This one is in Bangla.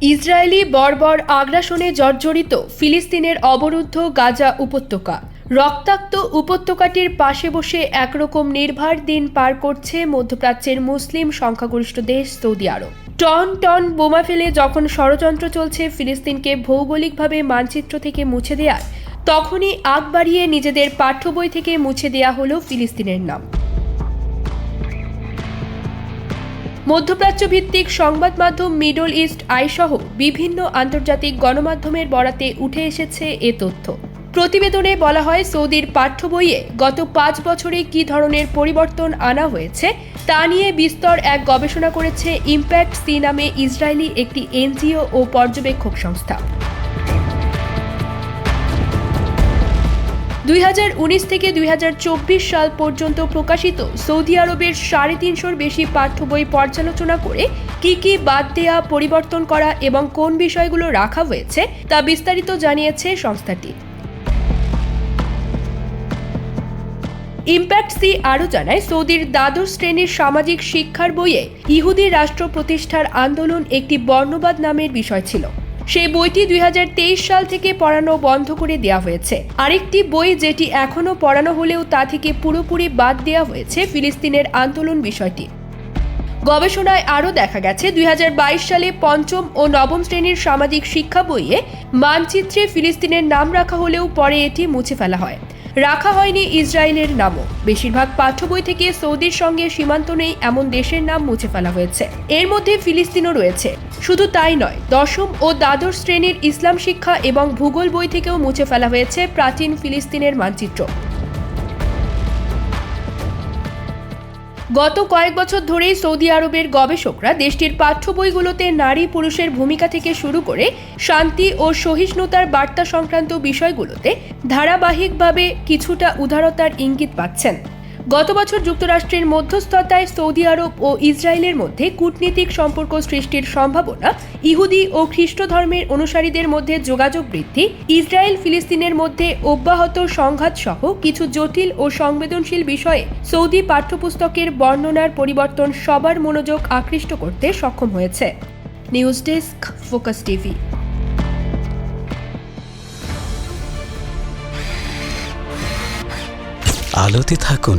ইসরায়েলি বর্বর আগ্রাসনে জর্জরিত ফিলিস্তিনের অবরুদ্ধ গাজা উপত্যকা। রক্তাক্ত উপত্যকাটির পাশে বসে একরকম নির্ভার দিন পার করছে মধ্যপ্রাচ্যের মুসলিম সংখ্যাগরিষ্ঠ দেশ সৌদি আরব। টন টন বোমা ফেলে যখন ষড়যন্ত্র চলছে ফিলিস্তিনকে ভৌগোলিকভাবে মানচিত্র থেকে মুছে দেওয়ার তখনই আগ বাড়িয়ে নিজেদের পাঠ্য বই থেকে মুছে দেয়া হলো ফিলিস্তিনের নাম। মধ্যপ্রাচ্য ভিত্তিক সংবাদ মাধ্যম মিডল ইস্ট, আইসহ বিভিন্ন আন্তর্জাতিক গণমাধ্যমের বরাতে উঠে এসেছে এ তথ্য। প্রতিবেদনে বলা হয়, সৌদির পাঠ্য বইয়ে গত পাঁচ বছরে কি ধরনের পরিবর্তন আনা হয়েছে, তা নিয়ে বিস্তর এক গবেষণা করেছে ইম্প্যাক্ট সি নামে ইসরায়েলি একটি এনজিও ও পর্যবেক্ষক সংস্থা। উনিশ থেকে দুই হাজার চব্বিশ সাল পর্যন্ত প্রকাশিত সৌদি আরবের সাড়ে তিনশোর বেশি পাঠ্য বই পর্যালোচনা করে কি কি বাদ দেয়া, পরিবর্তন করা এবং কোন বিষয়গুলো রাখা হয়েছে তা বিস্তারিত জানিয়েছে সংস্থাটি। ইম্প্যাক্ট সি আরও জানায়, সৌদির দ্বাদশ শ্রেণির সামাজিক শিক্ষার বইয়ে ইহুদি রাষ্ট্র প্রতিষ্ঠার আন্দোলন একটি বর্ণবাদ নামের বিষয় ছিল। সেই বইটি দুই হাজার তেইশ সাল থেকে পড়ানো বন্ধ করে দেওয়া হয়েছে। আরেকটি বই যেটি এখনও পড়ানো হলেও তা থেকে পুরোপুরি বাদ দেওয়া হয়েছে ফিলিস্তিনের আন্দোলন বিষয়টি। গবেষণায় আরও দেখা গেছে, দুই হাজার বাইশ সালে পঞ্চম ও নবম শ্রেণির সামাজিক শিক্ষা বইয়ে মানচিত্রে ফিলিস্তিনের নাম রাখা হলেও পরে এটি মুছে ফেলা হয়। রাখা হয়নি ইসরায়েলের নামও। বেশিরভাগ পাঠ্যবই থেকে সৌদির সঙ্গে সীমান্ত নেই এমন দেশের নাম মুছে ফেলা হয়েছে। এর মধ্যে ফিলিস্তিনও রয়েছে। শুধু তাই নয়, দশম ও দ্বাদশ শ্রেণির ইসলাম শিক্ষা এবং ভূগোল বই থেকেও মুছে ফেলা হয়েছে প্রাচীন ফিলিস্তিনের মানচিত্র। গত কয়েক বছর ধরেই সৌদি আরবের গবেষকরা দেশটির পাঠ্য বইগুলোতে নারী পুরুষের ভূমিকা থেকে শুরু করে শান্তি ও সহিষ্ণুতার বার্তা সংক্রান্ত বিষয়গুলোতে ধারাবাহিকভাবে কিছুটা উদারতার ইঙ্গিত পাচ্ছেন। গত বছর যুক্তরাষ্ট্রের মধ্যস্থতায় সৌদি আরব ও ইসরায়েলের মধ্যে কূটনীতিক সম্পর্ক সৃষ্টির সম্ভাবনা, ইহুদি ও খ্রিস্ট ধর্মের অনুসারীদের মধ্যে যোগাযোগ বৃদ্ধি, ইসরায়েল ফিলিস্তিনের মধ্যে অব্যাহত সংঘাত সহ কিছু জটিল ও সংবেদনশীল বিষয়ে সৌদি পাঠ্যপুস্তকের বর্ণনার পরিবর্তন সবার মনোযোগ আকৃষ্ট করতে সক্ষম হয়েছে। News desk, focus TV. আলোতে থাকুন।